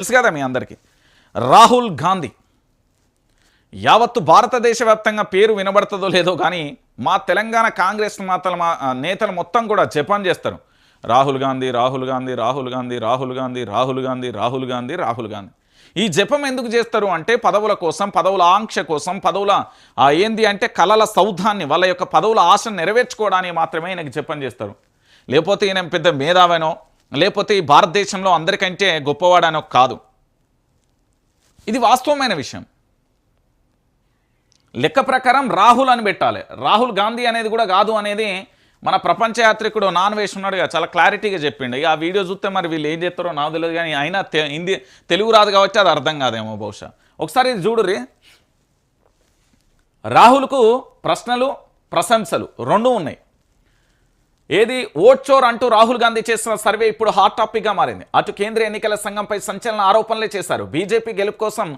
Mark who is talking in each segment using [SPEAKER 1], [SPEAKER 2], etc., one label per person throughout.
[SPEAKER 1] తెలుసు కదా మీ అందరికీ? రాహుల్ గాంధీ. యావత్తు భారతదేశ వ్యాప్తంగా పేరు వినబడుతుందో లేదో కానీ మా తెలంగాణ కాంగ్రెస్ మాతల మా నేతలు మొత్తం కూడా జపాన్ చేస్తారు. రాహుల్ గాంధీ రాహుల్ గాంధీ రాహుల్ గాంధీ రాహుల్ గాంధీ రాహుల్ గాంధీ రాహుల్ గాంధీ రాహుల్ గాంధీ. ఈ జపం ఎందుకు చేస్తారు అంటే పదవుల కోసం పదవుల ఆంక్ష కోసం పదవుల ఏంది అంటే కలల సౌధాన్ని వాళ్ళ యొక్క పదవుల ఆశను నెరవేర్చుకోవడానికి మాత్రమే ఈయనకి జపం చేస్తారు. లేకపోతే ఈయన పెద్ద మేధావనో లేకపోతే ఈ భారతదేశంలో అందరికంటే గొప్పవాడనో కాదు. ఇది వాస్తవమైన విషయం. లెక్క ప్రకారం రాహుల్ అని పెట్టాలి. రాహుల్ గాంధీ అనేది కూడా కాదు అనేది మన ప్రపంచ యాత్రికుడు నాన్ వేసి కదా చాలా క్లారిటీగా చెప్పిండు. ఇక ఆ వీడియో చూస్తే మరి వీళ్ళు ఏం చేస్తారో నాకు తెలియదు కానీ అయినా తె- హిందీ తెలుగు రాదు కాబట్టి అది అర్థం కాదేమో బహుశా. ఒకసారి ఇది చూడుర్రి. రాహుల్కు ప్రశ్నలు ప్రశంసలు రెండు ఉన్నాయి. ఏది ఓట్చోర్ అంటూ రాహుల్ గాంధీ చేసిన సర్వే ఇప్పుడు హాట్ టాపిక్గా మారింది. అటు కేంద్ర ఎన్నికల సంఘంపై సంచలన ఆరోపణలే చేశారు. బీజేపీ గెలుపు కోసం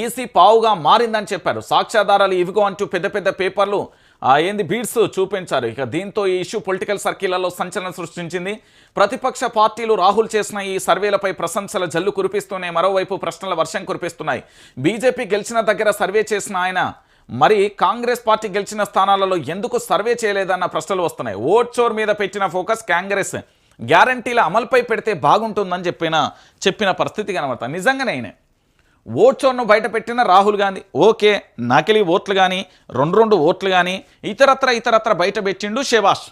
[SPEAKER 1] ఈసీ పావుగా మారిందని చెప్పారు. సాక్ష్యాధారాలు ఇవిగో అంటూ పెద్ద పెద్ద పేపర్లు ఏంది బీడ్స్ చూపించారు. ఇక దీంతో ఈ ఇష్యూ పొలిటికల్ సర్కిళ్ళలో సంచలనం సృష్టించింది. ప్రతిపక్ష పార్టీలు రాహుల్ చేసిన ఈ సర్వేలపై ప్రశంసల జల్లు కురిపిస్తూనే మరోవైపు ప్రశ్నల వర్షం కురిపిస్తున్నాయి. బీజేపీ గెలిచిన దగ్గర సర్వే చేసిన ఆయన మరి కాంగ్రెస్ పార్టీ గెలిచిన స్థానాలలో ఎందుకు సర్వే చేయలేదన్న ప్రశ్నలు వస్తున్నాయి. ఓట్ చోర్ మీద పెట్టిన ఫోకస్ కాంగ్రెస్. గ్యారంటీల అమలుపై పెడితే బాగుంటుందని చెప్పిన చెప్పిన పరిస్థితి కనబడతాను నిజంగానే ఆయనే ఓట్ చోర్ను బయట పెట్టిన రాహుల్ గాంధీ. ఓకే నకిలీ ఓట్లు కానీ రెండు రెండు ఓట్లు కానీ ఇతరత్ర ఇతరత్ర బయట పెట్టిండు శేవాష్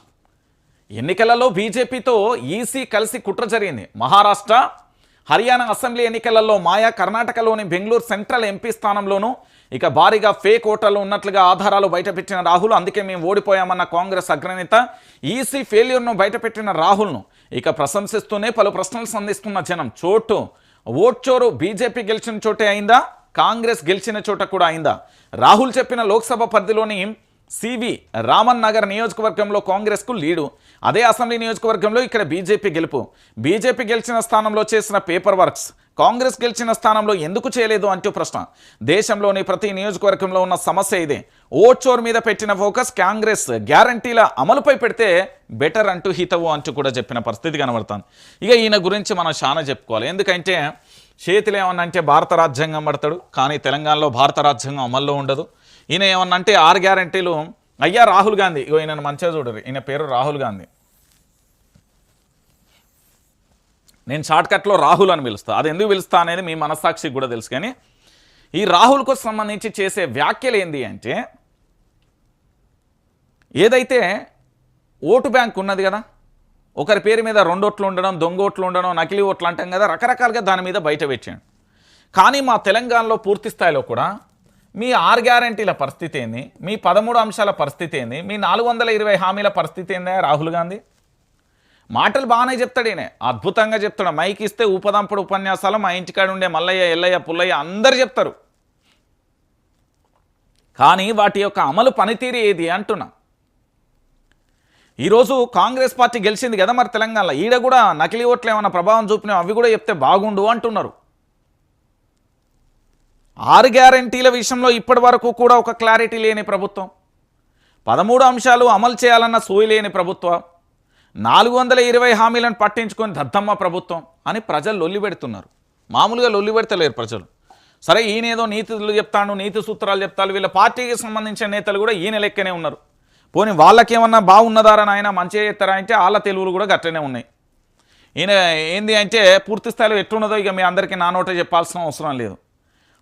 [SPEAKER 1] ఎన్నికలలో బీజేపీతో ఈసీ కలిసి కుట్ర జరిగింది. మహారాష్ట్ర హర్యానా అసెంబ్లీ ఎన్నికలలో మాయా కర్ణాటకలోని బెంగళూరు సెంట్రల్ ఎంపీ స్థానంలోనూ ఇక భారీగా ఫేక్ ఓటర్లు ఉన్నట్లుగా ఆధారాలు బయటపెట్టిన రాహుల్ అందుకే మేము ఓడిపోయామన్న కాంగ్రెస్ అగ్రనేత ఈసీ ఫెయిల్యూర్ను బయటపెట్టిన రాహుల్ను ఇక ప్రశంసిస్తూనే పలు ప్రశ్నలు సంధిస్తున్న జనం. చోటు ఓట్చోరు బీజేపీ గెలిచిన చోటే అయిందా? కాంగ్రెస్ గెలిచిన చోట కూడా అయిందా? రాహుల్ చెప్పిన లోక్సభ పరిధిలోని సివి రామన్ నగర్ నియోజకవర్గంలో కాంగ్రెస్కు లీడు. అదే అసెంబ్లీ నియోజకవర్గంలో ఇక్కడ బీజేపీ గెలుపు. బీజేపీ గెలిచిన స్థానంలో చేసిన పేపర్ వర్క్స్. కాంగ్రెస్ గెలిచిన స్థానంలో ఎందుకు చేయలేదు అంటూ ప్రశ్న. దేశంలోని ప్రతి నియోజకవర్గంలో ఉన్న సమస్య ఇదే. ఓట్ చోర్ మీద పెట్టిన ఫోకస్ కాంగ్రెస్ గ్యారంటీల అమలుపై పెడితే బెటర్ అంటూ హితవు అంటూ కూడా చెప్పిన పరిస్థితి కనబడుతుంది. ఇక ఈయన గురించి మనం చాలా చెప్పుకోవాలి. ఎందుకంటే చేతులు ఏమన్నా అంటే భారత రాజ్యాంగం పడతాడు. కానీ తెలంగాణలో భారత రాజ్యాంగం అమల్లో ఉండదు. ఈయన ఏమన్నా అంటే ఆరు గ్యారంటీలు. అయ్యా రాహుల్ గాంధీ. ఇగో ఈయన మంచిగా చూడరు. ఈయన పేరు రాహుల్ గాంధీ. నేను షార్ట్కట్లో రాహుల్ అని పిలుస్తా. అది ఎందుకు పిలుస్తా అనేది మీ మనస్సాక్షికి కూడా తెలుసు. కానీ ఈ రాహుల్కు సంబంధించి చేసే వ్యాఖ్యలు ఏంది అంటే ఏదైతే ఓటు బ్యాంక్ ఉన్నది కదా ఒకరి పేరు మీద రెండు ఓట్లు ఉండడం దొంగ ఓట్లు ఉండడం నకిలీ ఓట్లు అంటాం కదా రకరకాలుగా దాని మీద బయట పెట్టాడు. కానీ మా తెలంగాణలో పూర్తి స్థాయిలో కూడా మీ ఆరు గ్యారంటీల పరిస్థితి ఏంది? మీ పదమూడు అంశాల పరిస్థితి ఏంది? మీ నాలుగు వందల ఇరవై హామీల పరిస్థితి ఏందా రాహుల్ గాంధీ? మాటలు బాగానే చెప్తాడు ఈయన. అద్భుతంగా చెప్తాడు మైక్ ఇస్తే ఉపదంపుడు ఉపన్యాసాలు మా ఇంటికాడ ఉండే మల్లయ్య ఎల్లయ్య పుల్లయ్య అందరు చెప్తారు. కానీ వాటి యొక్క అమలు పనితీరు ఏది అంటున్నా? ఈరోజు కాంగ్రెస్ పార్టీ గెలిచింది కదా మరి తెలంగాణలో. ఈడ కూడా నకిలీ ఓట్లు ఏమైనా ప్రభావం చూపినా అవి కూడా చెప్తే బాగుండు అంటున్నారు. ఆరు గ్యారంటీల విషయంలో ఇప్పటి వరకు కూడా ఒక క్లారిటీ లేని ప్రభుత్వం. పదమూడు అంశాలు అమలు చేయాలన్న సోయి లేని ప్రభుత్వం. నాలుగు వందల ఇరవై హామీలను పట్టించుకొని దద్దమ్మ ప్రభుత్వం అని ప్రజలు లొల్లి పెడుతున్నారు. మామూలుగా లొల్లి పెడతలేరు ప్రజలు. సరే ఈయనేదో నీతులు చెప్తాను నీతి సూత్రాలు చెప్తాను వీళ్ళ పార్టీకి సంబంధించిన నేతలు కూడా ఈయన లెక్కనే ఉన్నారు. పోనీ వాళ్ళకేమన్నా బాగున్నదారా ఆయన మంచిగా చేస్తారా అంటే వాళ్ళ తెలుగులు కూడా గట్టనే ఉన్నాయి. ఈయన ఏంది అంటే పూర్తి స్థాయిలో ఎట్లున్నదో ఇక మీ అందరికీ నా నోటే చెప్పాల్సిన అవసరం లేదు.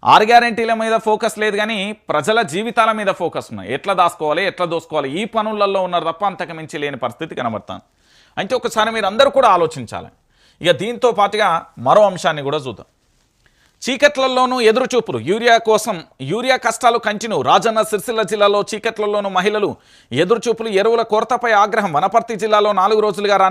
[SPEAKER 1] ఆరు గ్యారంటీల మీద ఫోకస్ లేదు కానీ ప్రజల జీవితాల మీద ఫోకస్ ఉన్నాయి. ఎట్లా దాసుకోవాలి ఎట్లా దోసుకోవాలి ఈ పనులలో ఉన్నారు తప్ప అంతకు మించి లేని పరిస్థితి కనబడతాను అంటే ఒకసారి మీరు అందరూ కూడా ఆలోచించాలి. ఇక దీంతో పాటుగా మరో అంశాన్ని కూడా చూద్దాం. చీకట్లలోనూ ఎదురుచూపులు యూరియా కోసం యూరియా కష్టాలు కంటిన్యూ రాజన్న సిరిసిల్ల జిల్లాలో చీకట్లలోనూ మహిళలు ఎదురుచూపులు ఎరువుల కొరతపై ఆగ్రహం వనపర్తి జిల్లాలో నాలుగు రోజులుగా రాని